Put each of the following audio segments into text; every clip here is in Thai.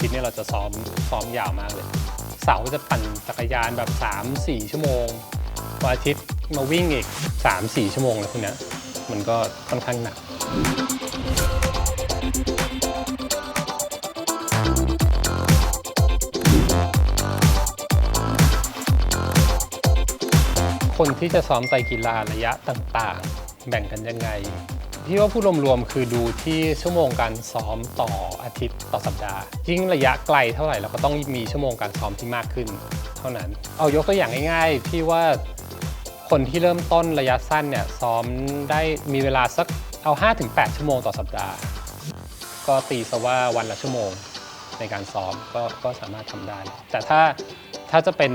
ทิตย์เราจะซ้อมซ้อมยาวมากเลย เสาร์จะปั่นจักรยานแบบ 3-4 ชั่วโมงวันอาทิตย์มาวิ่งอีก 3-4 ชั่วโมงอะไรพวกเนี้ยมันก็ค่อนข้างหนักคนที่จะซ้อมไตรกีฬาระยะต่างๆ แบ่งกันยังไง พี่ว่าผู้รวมๆคือดูที่ชั่วโมงการซ้อมต่ออาทิตย์ต่อสัปดาห์ยิ่งระยะไกลเท่าไหร่เราก็ต้องมีชั่วโมงการซ้อมที่มากขึ้น เท่านั้น เอายกตัวอย่างง่ายๆพี่ว่าคนที่เริ่มต้นระยะสั้นเนี่ยซ้อมได้มีเวลาสักเอา 5-8 ชั่วโมงต่อสัปดาห์ ก็ตีซะว่าวันละชั่วโมงในการซ้อมก็ก็สามารถทำได้ แต่ถ้าถ้าจะเป็น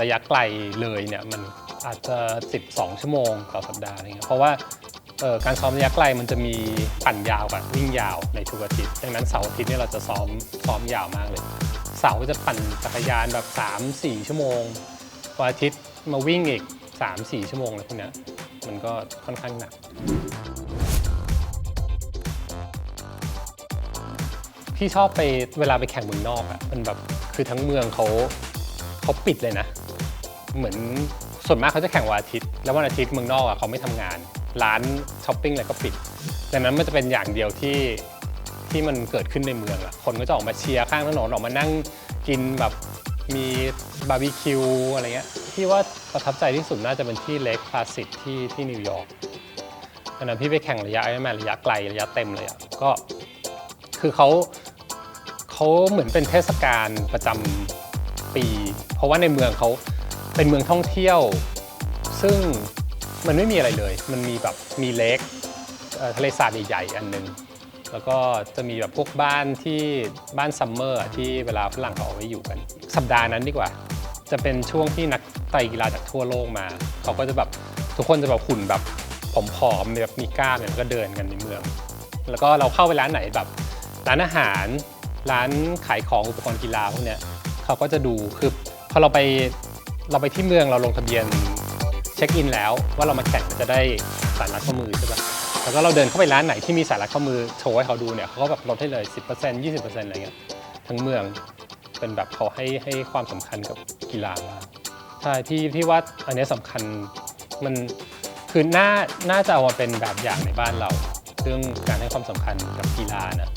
ระยะไกลเลยเนี่ยมันอาจจะ 12 ชั่วโมงต่อสัปดาห์อะไรเงี้ยเพราะว่า การซ้อมระยะไกลมันจะมีปั่นยาวกับวิ่งยาวในทุกอาทิตย์ดังนั้นเสาร์อาทิตย์เนี่ยเราจะซ้อมซ้อมยาวมากเลย เสาร์จะปั่นจักรยานแบบ 3-4 ชั่วโมงวันอาทิตย์มาวิ่งอีก 3-4 ชั่วโมงอะไรพวกเนี้ยมันก็ค่อนข้างหนักพี่ชอบไปเวลาไปแข่งเมืองนอกอะ่ะมันแบบคือทั้งเมืองเขาเขาปิดเลยนะ เหมือนส่วนมากเขาจะแข่งวันอาทิตย์ แล้ววันอาทิตย์เมืองนอกอะเขาไม่ทำงาน ร้านช้อปปิ้งอะไรก็ปิดดังนั้นมันจะเป็นอย่างเดียวที่ที่มันเกิดขึ้นในเมืองอะคนก็จะออกมาเชียร์ข้างถนนออกมานั่งกินแบบมีบาร์บีคิวอะไรเงี้ยพี่ว่าประทับใจที่สุดน่าจะเป็นที่เล็กคลาสสิกที่ที่นิวยอร์กอันนั้นพี่ไปแข่งระยะไอแมนระยะไกลระยะเต็มเลยอะก็คือเขาเขาเหมือนเป็นเทศกาลประจำปี เพราะว่าในเมืองเขา เป็นเมืองท่องเที่ยว ซึ่งมันไม่มีอะไรเลย มันมีแบบมีเลคทะเลสาบใหญ่ๆอันหนึง แล้วก็จะมีแบบพวกบ้านที่บ้านซัมเมอร์ที่เวลาฝรั่งเขาเอาไว้อยู่กัน สัปดาห์นั้นดีกว่า จะเป็นช่วงที่นักไตรกีฬาจากทั่วโลกมา เขาก็จะแบบทุกคนจะแบบหุ่นแบบผอมๆแบบมีกล้ามเนี่ยแล้วก็เดินกันในเมือง แล้วก็เราเข้าไปร้านไหนแบบร้านอาหารร้านขายของอุปกรณ์กีฬาพวกเนี้ยเขาก็จะดูคือพอเราไป เราไปที่เมืองเราลงทะเบียนเช็คอินแล้วว่าเรามาแข่งจะได้สายรัดข้อมือใช่ปะแล้วก็เราเดินเข้าไปร้านไหนที่มีสายรัดข้อมือโชว์ให้เขาดูเนี่ยเขาก็แบบลดให้เลย 10% 20%อะไรเงี้ยทั้งเมืองเป็นแบบเขาให้ให้ความสำคัญกับกีฬามากใช่พี่พี่ว่าอันนี้ยสำคัญมันคือน่าน่าจะเอามาเป็นแบบอย่างในบ้านเรา เรื่องการให้ความสำคัญกับกีฬานะ